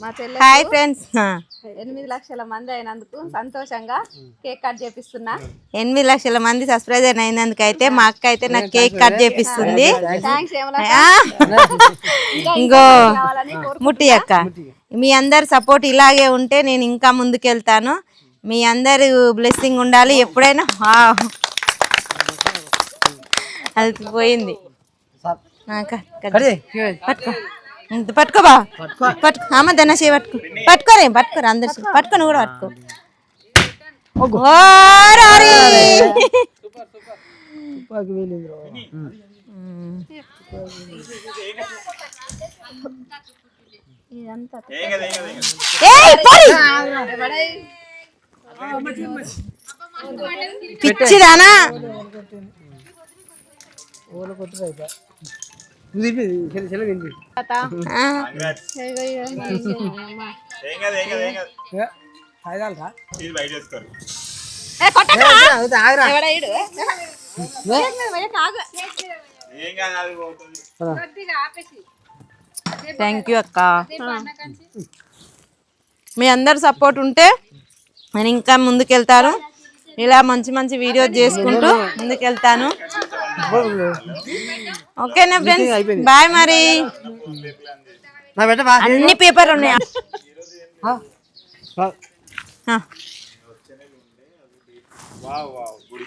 మా చెల్లె hi friends ఎనిమిది లక్షల మంది అయినందుకు సంతోషంగా కేక్ కట్ చేపిస్తున్నా. ఎనిమిది లక్షల మంది సబ్స్క్రైబర్ అయినందుకు అయితే మా అక్క అయితే నాకు కేక్ కట్ చేపిస్తుంది. ఇంకో. ముట్టి అక్క. మీ అందరి సపోర్ట్ ఇలాగే ఉంటే నేను ఇంకా ముందుకెళ్తాను. మీ అందరి బ్లెస్సింగ్ ఉండాలి ఎప్పుడైనా. అది పోయింది. ఆ, క- కట్ చేయి. పట్టుకో పట్టుకోబా పట్టుకో. అమ్మ దన్న చేయి పట్టుకో. పట్టుకోరే పట్టుకోరు అందరు చేయి. పట్టుకో. నువ్వు కూడా పట్టుకో. పిచ్చిదానా. తాత. ఆ, థ్యాంక్ యూ అక్క మీ అందరు సపోర్ట్ ఉంటే నేను ఇంకా ముందుకెళ్తాను ఇలా మంచి మంచి వీడియోస్ చేసుకుంటూ ముందుకెళ్తాను ఓకేనా ఫ్రెండ్స్ బాయ్ మరి. అన్ని పేపర్ ఉన్నాయి? ఆ. వావ్ వావ్ గుడి